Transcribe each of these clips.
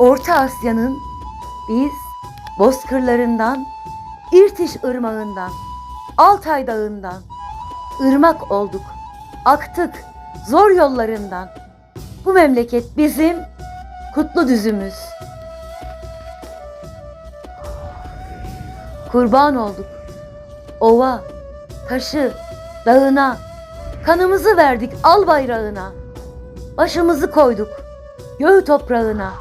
Orta Asya'nın biz bozkırlarından, İrtiş ırmağından, Altay dağından, ırmak olduk, aktık zor yollarından. Bu memleket bizim kutlu düzümüz. Kurban olduk. Ova, taşı, dağına, kanımızı verdik al bayrağına. Başımızı koyduk göğü toprağına.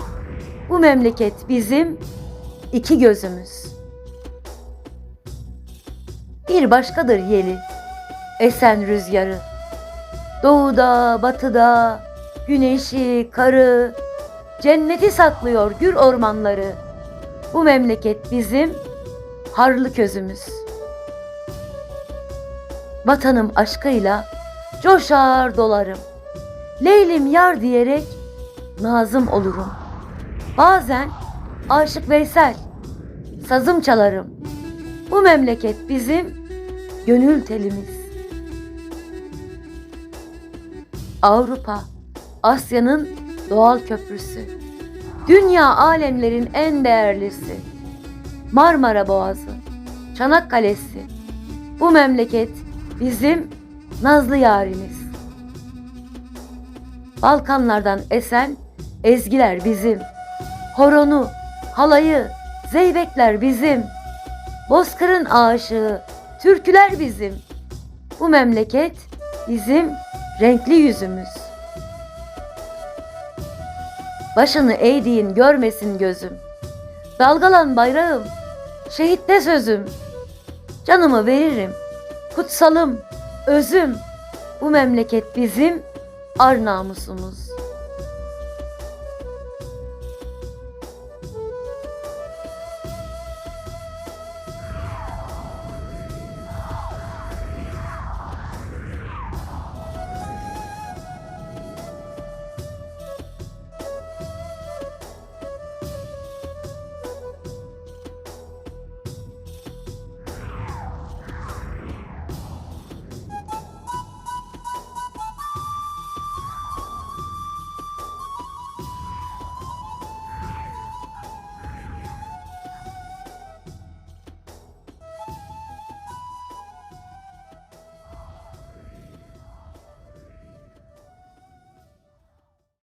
Bu memleket bizim iki gözümüz. Bir başkadır yeli, esen rüzgarı. Doğuda, batıda, güneşi, karı, cenneti saklıyor gür ormanları. Bu memleket bizim harlı közümüz. Vatanım aşkıyla coşar dolarım. Leylim yar diyerek nazım olurum. Bazen Aşık Veysel sazım çalarım. Bu memleket bizim gönül telimiz. Avrupa, Asya'nın doğal köprüsü. Dünya alemlerin en değerlisi. Marmara Boğazı, Çanakkale'si. Bu memleket bizim nazlı yarimiz. Balkanlardan esen ezgiler bizim. Horonu, halayı, zeybekler bizim. Bozkır'ın aşığı, türküler bizim. Bu memleket bizim renkli yüzümüz. Başını eğdiğin görmesin gözüm. Dalgalan bayrağım, şehitte sözüm. Canımı veririm, kutsalım, özüm. Bu memleket bizim ar namusumuz.